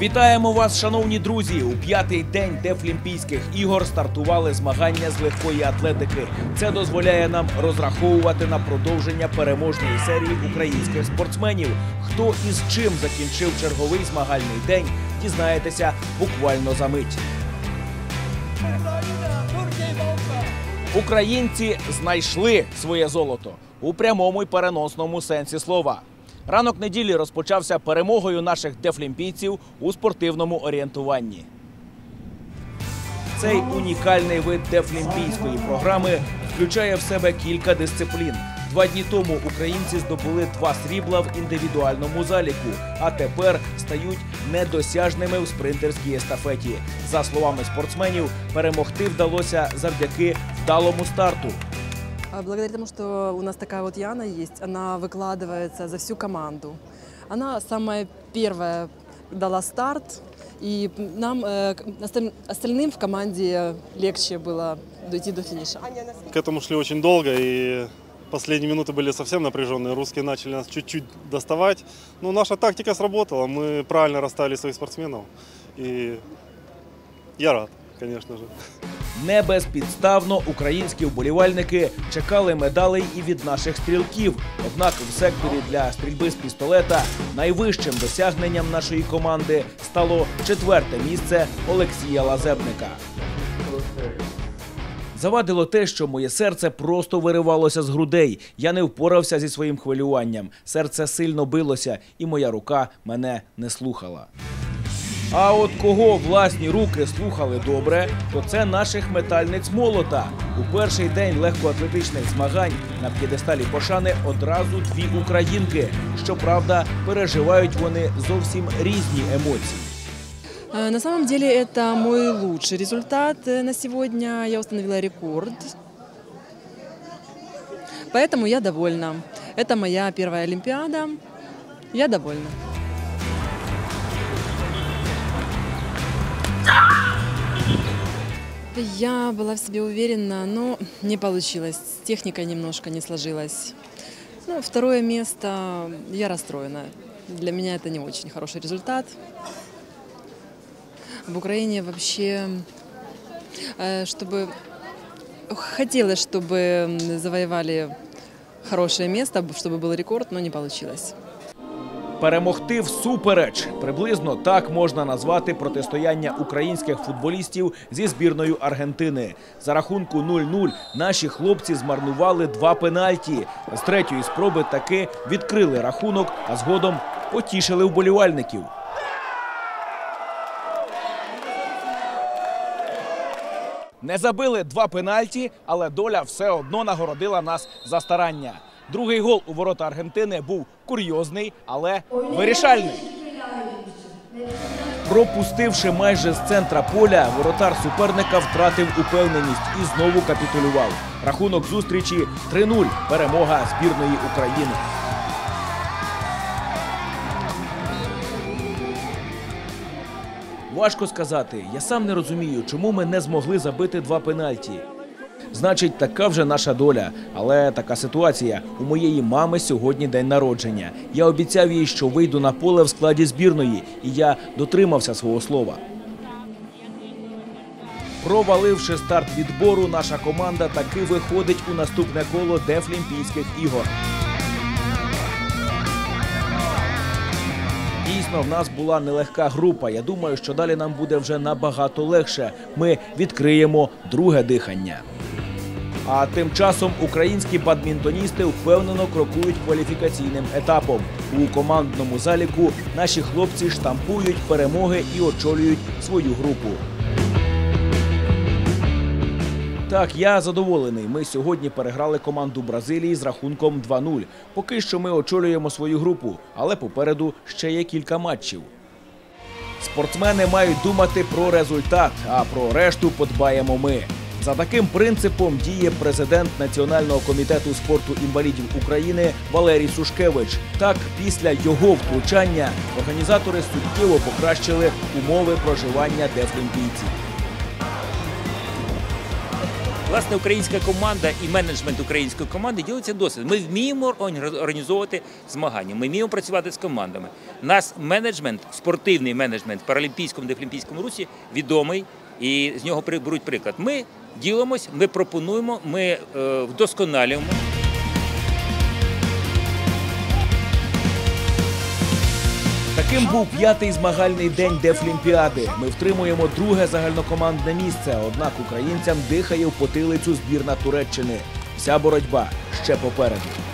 Вітаємо вас, шановні друзі! У п'ятий день Дефлімпійських ігор стартували змагання з легкої атлетики. Це дозволяє нам розраховувати на продовження переможної серії українських спортсменів. Хто і з чим закінчив черговий змагальний день, дізнаєтеся буквально за мить. Українці знайшли своє золото у прямому й переносному сенсі слова. Ранок неділі розпочався перемогою наших дефлімпійців у спортивному орієнтуванні. Цей унікальний вид дефлімпійської програми включає в себе кілька дисциплін. Два дні тому українці здобули два срібла в індивідуальному заліку, а тепер стають недосяжними в спринтерській естафеті. За словами спортсменів, перемогти вдалося завдяки вдалому старту. А Благодаря тому, что у нас такая вот Яна есть, она выкладывается за всю команду. Она самая первая дала старт, и нам, э, остальным в команде легче было дойти до финиша. К этому шли очень долго, и последние минуты были совсем напряженные. Русские начали нас чуть-чуть доставать. Но наша тактика сработала, мы правильно расставили своих спортсменов. И я рад, конечно же. Не безпідставно українські вболівальники чекали медалей і від наших стрілків. Однак в секторі для стрільби з пістолета найвищим досягненням нашої команди стало четверте місце Олексія Лазебника. Завадило те, що моє серце просто виривалося з грудей. Я не впорався зі своїм хвилюванням. Серце сильно билося, і моя рука мене не слухала. А от кого власні руки слухали добре, то це наших метальниць молота. У перший день легкоатлетичних змагань на п'єдесталі пошани одразу дві українки. Щоправда, переживають вони зовсім різні емоції. Э, На самом деле это мой лучший результат э, на сегодня. Я установила рекорд. Поэтому я довольна. Это моя первая Олимпиада. Я довольна. Я была в себе уверена, но не получилось. С техникой немножко не сложилось. Ну, второе место, я расстроена. Для меня это не очень хороший результат. В Украине вообще, э, чтобы хотелось, чтобы завоевали хорошее место, чтобы был рекорд, но не получилось. Перемогти всупереч приблизно так можна назвати протистояння українських футболістів зі збірною Аргентини. За рахунку 0-0 наші хлопці змарнували два пенальті. З третьої спроби таки відкрили рахунок, а згодом потішили вболівальників. Не забили два пенальті, але доля все одно нагородила нас за старання. Другий гол у ворота Аргентини був курйозний, але вирішальний. Пропустивши майже з центра поля, воротар суперника втратив упевненість і знову капітулював. Рахунок зустрічі 3-0. Перемога збірної України. Важко сказати. Я сам не розумію, чому ми не змогли забити два пенальті. Значить, така вже наша доля. Але така ситуація. У моєї мами сьогодні день народження. Я обіцяв їй, що вийду на поле в складі збірної, і я дотримався свого слова. Проваливши старт відбору, наша команда таки виходить у наступне коло Дефлімпійських ігор. Дійсно, в нас була нелегка група. Я думаю, що далі нам буде вже набагато легше. Ми відкриємо друге дихання. А тим часом українські бадмінтоністи впевнено крокують кваліфікаційним етапом. У командному заліку наші хлопці штампують перемоги і очолюють свою групу. Так, я задоволений. Ми сьогодні переграли команду Бразилії з рахунком 2-0. Поки що ми очолюємо свою групу, але попереду ще є кілька матчів. Спортсмени мають думати про результат, а про решту подбаємо ми. За таким принципом діє президент Національного комітету спорту інвалідів України Валерій Сушкевич. Так, після його втручання організатори суттєво покращили умови проживання дефлімпійців. Власне, українська команда і менеджмент української команди ділиться досвідом. Ми вміємо органі- організовувати змагання, ми вміємо працювати з командами. Нас менеджмент, спортивний менеджмент в паралімпійському дефлімпійському русі відомий і з нього беруть приклад. Ми ділимось, ми пропонуємо, ми е, вдосконалюємо. Таким був п'ятий змагальний день Дефлімпіади. Ми втримуємо друге загальнокомандне місце. Однак українцям дихає в потилицю збірна Туреччини. Вся боротьба ще попереду.